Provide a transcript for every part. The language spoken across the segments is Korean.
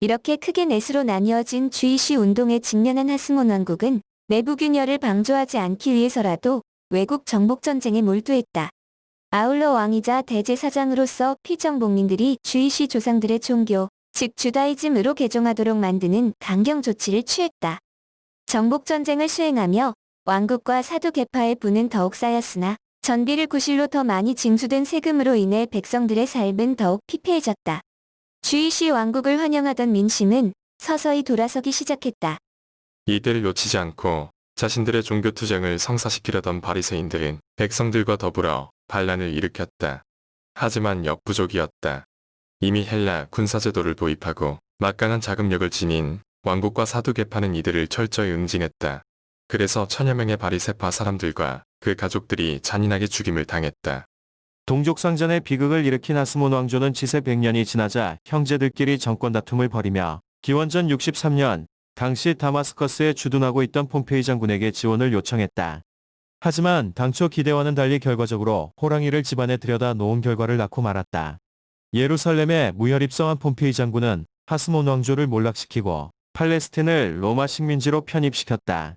이렇게 크게 넷으로 나뉘어진 주이시 운동에 직면한 하스몬 왕국은 내부 균열을 방조하지 않기 위해서라도 외국 정복 전쟁에 몰두했다. 아울러 왕이자 대제사장으로서 피정복민들이 주이시 조상들의 종교, 즉 주다이즘으로 개종하도록 만드는 강경 조치를 취했다. 정복 전쟁을 수행하며 왕국과 사두 계파의 부는 더욱 쌓였으나 전비를 구실로 더 많이 징수된 세금으로 인해 백성들의 삶은 더욱 피폐해졌다. 주이시 왕국을 환영하던 민심은 서서히 돌아서기 시작했다. 이들을 놓치지 않고 자신들의 종교 투쟁을 성사시키려던 바리새인들은 백성들과 더불어 반란을 일으켰다. 하지만 역부족이었다. 이미 헬라 군사제도를 도입하고 막강한 자금력을 지닌 왕국과 사두개파는 이들을 철저히 응징했다. 그래서 천여 명의 바리세파 사람들과 그 가족들이 잔인하게 죽임을 당했다. 동족상전의 비극을 일으킨 아스몬 왕조는 지세 100년이 지나자 형제들끼리 정권 다툼을 벌이며 기원전 63년 당시 다마스커스에 주둔하고 있던 폼페이 장군에게 지원을 요청했다. 하지만 당초 기대와는 달리 결과적으로 호랑이를 집안에 들여다 놓은 결과를 낳고 말았다. 예루살렘에 무혈입성한 폼페이 장군은 하스몬 왕조를 몰락시키고 팔레스틴을 로마 식민지로 편입시켰다.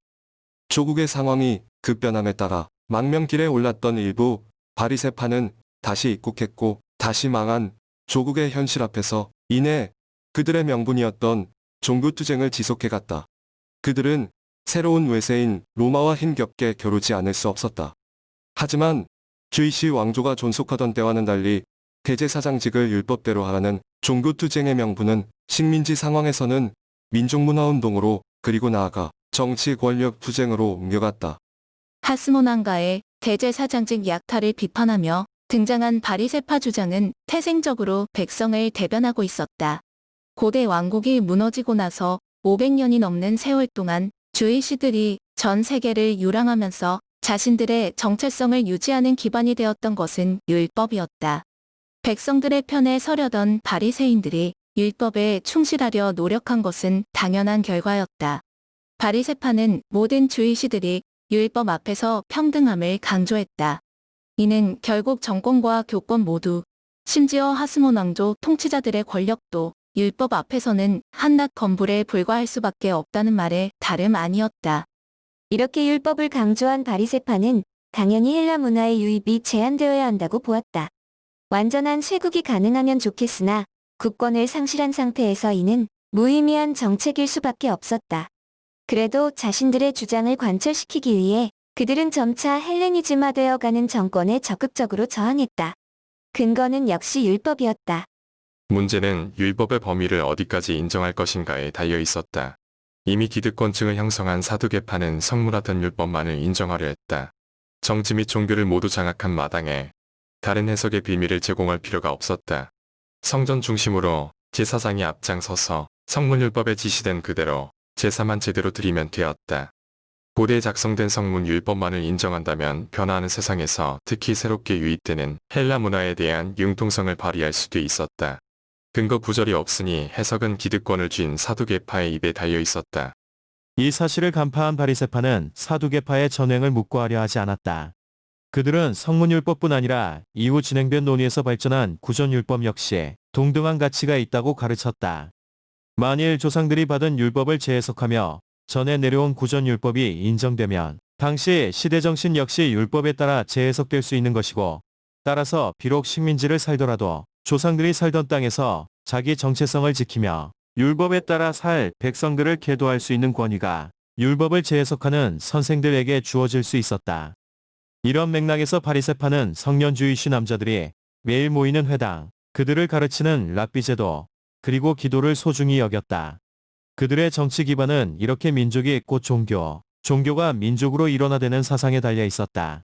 조국의 상황이 급변함에 따라 망명길에 올랐던 일부 바리세파는 다시 입국했고 다시 망한 조국의 현실 앞에서 이내 그들의 명분이었던 종교투쟁을 지속해갔다. 그들은 새로운 외세인 로마와 힘겹게 겨루지 않을 수 없었다. 하지만 주이시 왕조가 존속하던 때와는 달리 대제사장직을 율법대로 하라는 종교투쟁의 명분은 식민지 상황에서는 민족문화운동으로 그리고 나아가 정치 권력 투쟁으로 옮겨갔다. 하스모난가의 대제사장직 약탈을 비판하며 등장한 바리세파 주장은 태생적으로 백성을 대변하고 있었다. 고대 왕국이 무너지고 나서 500년이 넘는 세월 동안 주이시들이 전 세계를 유랑하면서 자신들의 정체성을 유지하는 기반이 되었던 것은 율법이었다. 백성들의 편에 서려던 바리새인들이 율법에 충실하려 노력한 것은 당연한 결과였다. 바리세파는 모든 주이시들이 율법 앞에서 평등함을 강조했다. 이는 결국 정권과 교권 모두, 심지어 하스몬 왕조 통치자들의 권력도 율법 앞에서는 한낱 건불에 불과할 수밖에 없다는 말에 다름 아니었다. 이렇게 율법을 강조한 바리세파는 당연히 헬라 문화의 유입이 제한되어야 한다고 보았다. 완전한 쇄국이 가능하면 좋겠으나 국권을 상실한 상태에서 이는 무의미한 정책일 수밖에 없었다. 그래도 자신들의 주장을 관철시키기 위해 그들은 점차 헬레니즘화 되어가는 정권에 적극적으로 저항했다. 근거는 역시 율법이었다. 문제는 율법의 범위를 어디까지 인정할 것인가에 달려 있었다. 이미 기득권층을 형성한 사두개파는 성물하던 율법만을 인정하려 했다. 정치 및 종교를 모두 장악한 마당에 다른 해석의 비밀을 제공할 필요가 없었다. 성전 중심으로 제사장이 앞장서서 성문율법에 지시된 그대로 제사만 제대로 드리면 되었다. 고대에 작성된 성문 율법만을 인정한다면 변화하는 세상에서 특히 새롭게 유입되는 헬라 문화에 대한 융통성을 발휘할 수도 있었다. 근거 구절이 없으니 해석은 기득권을 쥔 사두개파의 입에 달려 있었다. 이 사실을 간파한 바리세파는 사두개파의 전횡을 묵고하려 하지 않았다. 그들은 성문율법뿐 아니라 이후 진행된 논의에서 발전한 구전율법 역시 동등한 가치가 있다고 가르쳤다. 만일 조상들이 받은 율법을 재해석하며 전에 내려온 구전율법이 인정되면 당시 시대정신 역시 율법에 따라 재해석될 수 있는 것이고 따라서 비록 식민지를 살더라도 조상들이 살던 땅에서 자기 정체성을 지키며 율법에 따라 살 백성들을 계도할 수 있는 권위가 율법을 재해석하는 선생들에게 주어질 수 있었다. 이런 맥락에서 바리세파는 성년주의시 남자들이 매일 모이는 회당, 그들을 가르치는 랍비 제도, 그리고 기도를 소중히 여겼다. 그들의 정치 기반은 이렇게 민족이 곧 종교, 종교가 민족으로 일원화되는 사상에 달려 있었다.